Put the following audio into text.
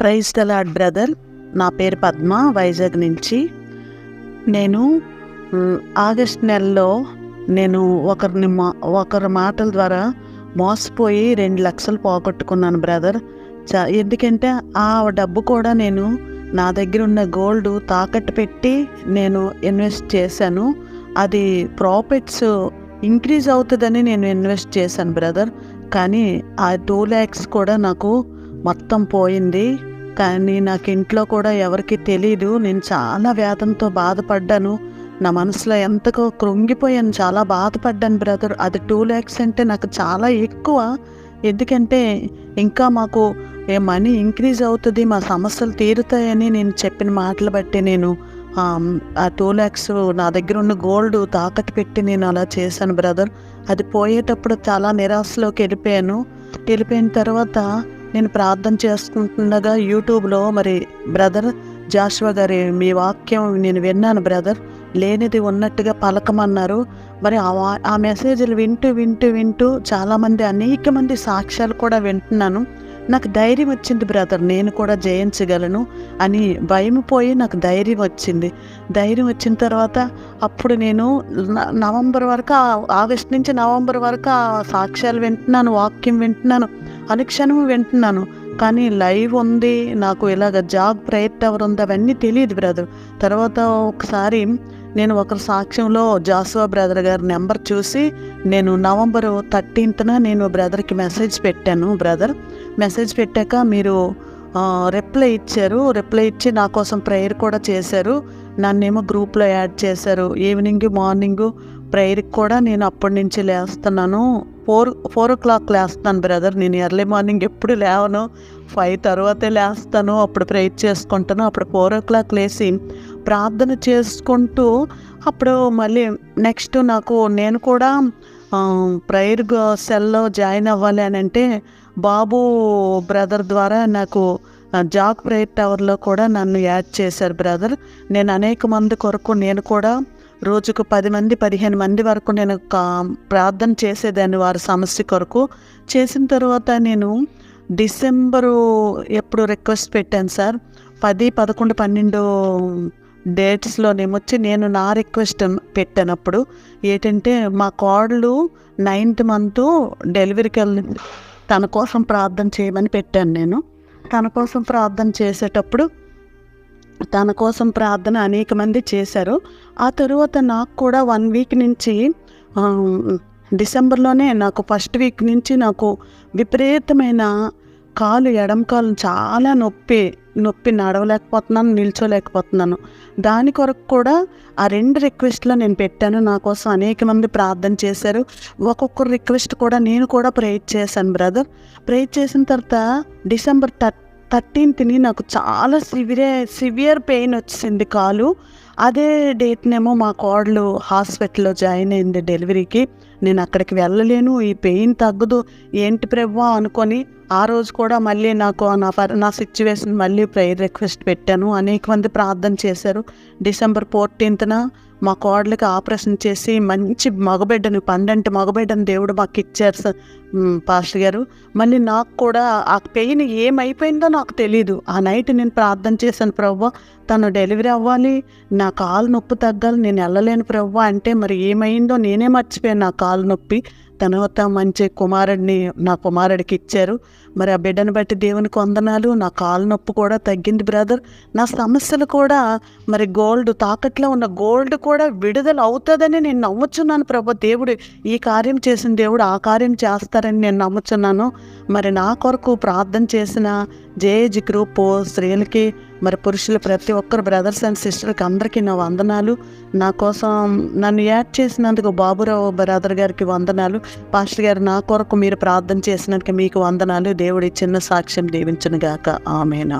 Praise తలాడ్ brother నా పేరు పద్మ వైజాగ్ నుంచి. నేను ఆగస్ట్ నెలలో నేను ఒకరిని మా ఒకరి మాటల ద్వారా మోసపోయి రెండు లక్షలు పోగొట్టుకున్నాను బ్రదర్ చ ఎందుకంటే ఆ డబ్బు కూడా నేను నా దగ్గర ఉన్న గోల్డ్ తాకట్టు పెట్టి నేను ఇన్వెస్ట్ చేశాను. అది ప్రాఫిట్స్ ఇంక్రీజ్ అవుతుందని నేను ఇన్వెస్ట్ చేశాను బ్రదర్ కానీ ఆ టూ ల్యాక్స్ కూడా నాకు మొత్తం పోయింది. కానీ నాకు ఇంట్లో కూడా ఎవరికి తెలియదు నేను చాలా వేదంతో బాధపడ్డాను. నా మనసులో ఎంతకో కృంగిపోయాను. చాలా బాధపడ్డాను బ్రదర్. అది టూ ల్యాక్స్ అంటే నాకు చాలా ఎక్కువ. ఎందుకంటే ఇంకా మాకు ఏ మనీ ఇంక్రీజ్ అవుతుంది మా సమస్యలు తీరుతాయని నేను చెప్పిన మాటలు బట్టి నేను ఆ టూ ల్యాక్స్ నా దగ్గర ఉన్న గోల్డ్ తాకట్టు పెట్టి నేను అలా చేశాను బ్రదర్. అది పోయేటప్పుడు చాలా నిరాశలోకి వెళ్ళిపోయాను. వెళ్ళిపోయిన తర్వాత నేను ప్రార్థన చేసుకుంటుండగా యూట్యూబ్లో మరి బ్రదర్ జాషువా గారి మీ వాక్యం నేను విన్నాను బ్రదర్ లేనిది ఉన్నట్టుగా పలకమన్నారు. మరి ఆ వా- ఆ మెసేజ్లు వింటూ వింటూ వింటూ చాలామంది అనేక మంది సాక్ష్యాలు కూడా వింటున్నాను. నాకు ధైర్యం వచ్చింది బ్రదర్ నేను కూడా జయించగలను అని భయం పోయి నాకు ధైర్యం వచ్చింది. ధైర్యం వచ్చిన తర్వాత అప్పుడు నేను న- నవంబర్ వరకు ఆగస్ట్ నుంచి నవంబర్ వరకు ఆ సాక్ష్యాలు వింటున్నాను వాక్యం వింటున్నాను. అనుక్షణము వింటున్నాను. కానీ లైవ్ ఉంది. నాకు ఇలాగ జాబ్ ప్రేయర్ టవర్ ఉంది అవన్నీ తెలియదు బ్రదర్. తర్వాత ఒకసారి నేను ఒకరి సాక్ష్యంలో జాసువా బ్రదర్ గారి నెంబర్ చూసి నేను నవంబర్ థర్టీన్త్న నేను బ్రదర్కి మెసేజ్ పెట్టాను బ్రదర్. మెసేజ్ పెట్టాక మీరు రిప్లై ఇచ్చారు. రిప్లై ఇచ్చి నా కోసం ప్రేయర్ కూడా చేశారు. నన్నేమో గ్రూప్లో యాడ్ చేశారు. ఈవినింగ్ మార్నింగ్ ప్రేయర్కి కూడా నేను అప్పటి నుంచి లేస్తున్నాను. ఫోర్ ఫోర్ ఓ క్లాక్ లేస్తాను బ్రదర్. నేను ఎర్లీ మార్నింగ్ ఎప్పుడు లేవను. ఫైవ్ తర్వాతే లేస్తాను. అప్పుడు ప్రేయర్ చేసుకుంటాను. అప్పుడు ఫోర్ ఓ క్లాక్ లేచి ప్రార్థన చేసుకుంటూ అప్పుడు మళ్ళీ నెక్స్ట్ నాకు నేను కూడా ప్రేయర్ సెల్లో జాయిన్ అవ్వాలి అని అంటే బాబు బ్రదర్ ద్వారా నాకు జాక్ ప్రేయర్ టవర్లో కూడా నన్ను యాడ్ చేశారు బ్రదర్. నేను అనేక మంది కొరకు నేను కూడా రోజుకు పది మంది పదిహేను మంది వరకు నేను కా- ప్రార్థన చేసేదాన్ని వారి సమస్య కొరకు. చేసిన తర్వాత నేను డిసెంబరు ఎప్పుడు రిక్వెస్ట్ పెట్టాను సార్. పది పదకొండు పన్నెండు డేట్స్లోనేమొచ్చి నేను నా రిక్వెస్ట్ పెట్టానప్పుడు ఏంటంటే మా కోడలు నైన్త్ మంత్ డెలివరీకి వెళ్ళి తన కోసం ప్రార్థన చేయమని పెట్టాను నేను. తన కోసం ప్రార్థన చేసేటప్పుడు తన కోసం ప్రార్థన అనేక మంది చేశారు. ఆ తరువాత నాకు కూడా వన్ వీక్ నుంచి డిసెంబర్లోనే నాకు ఫస్ట్ వీక్ నుంచి నాకు విపరీతమైన కాలు ఎడం కాలు చాలా నొప్పి నొప్పి నడవలేకపోతున్నాను నిల్చోలేకపోతున్నాను. దాని కొరకు కూడా ఆ రెండు రిక్వెస్ట్లో నేను పెట్టాను. నా కోసం అనేక మంది ప్రార్థన చేశారు. ఒక్కొక్కరు రిక్వెస్ట్ కూడా నేను కూడా ప్రేయర్ చేశాను బ్రదర్. ప్రేయర్ చేసిన తర్వాత డిసెంబర్ థర్ థర్టీన్త్ని నాకు చాలా సివియర్ సివియర్ పెయిన్ వచ్చింది కాలు. అదే డేట్నేమో మా కోడలు హాస్పిటల్లో జాయిన్ అయింది డెలివరీకి. నేను అక్కడికి వెళ్ళలేను ఈ పెయిన్ తగ్గదు ఏంటి ప్రభా అనుకొని ఆ రోజు కూడా మళ్ళీ నాకు నా నా సిచ్యువేషన్ మళ్ళీ ప్రేయర్ రిక్వెస్ట్ పెట్టాను. అనేక మంది ప్రార్థన చేశారు. డిసెంబర్ ఫోర్టీన్త్న మా కోడలికి ఆపరేషన్ చేసి మంచి మగబిడ్డను పండంటి మగబిడ్డను దేవుడు మాకు ఇచ్చారు సార్ పాస్టర్ గారు. మళ్ళీ నాకు కూడా ఆ పెయిన్ ఏమైపోయిందో నాకు తెలియదు ఆ నైట్ నేను ప్రార్థన చేశాను ప్రవ్వ తను డెలివరీ అవ్వాలి. నా కాలు నొప్పి తగ్గాలి. నేను వెళ్ళలేను ప్రవ్వ. అంటే మరి ఏమైందో నేనే మర్చిపోయాను నా కాలు నొప్పి. తర్వాత మంచి కుమారుడిని నా కుమారుడికి ఇచ్చారు. మరి ఆ బిడ్డను బట్టి దేవునికి వందనాలు. నా కాలు నొప్పి కూడా తగ్గింది బ్రదర్. నా సమస్యలు కూడా మరి గోల్డ్ తాకట్లో ఉన్న గోల్డ్ కూడా విడుదల అవుతుందని నేను నమ్ముచున్నాను ప్రభు. దేవుడు ఈ కార్యం చేసిన దేవుడు ఆ కార్యం చేస్తారని నేను నమ్ముచున్నాను. మరి నా కొరకు ప్రార్థన చేసిన జేఏజీ గ్రూపు స్త్రీలకి మరి పురుషులు ప్రతి ఒక్కరు బ్రదర్స్ అండ్ సిస్టర్కి అందరికీ నా వందనాలు. నా కోసం నన్ను యాడ్ చేసినందుకు బాబురావు బ్రదర్ గారికి వందనాలు. పాస్టర్ గారు నా కొరకు మీరు ప్రార్థన చేసినందుకు మీకు వందనాలు. దేవుడి చిన్న సాక్ష్యం దీవించను గాక ఆమెనా.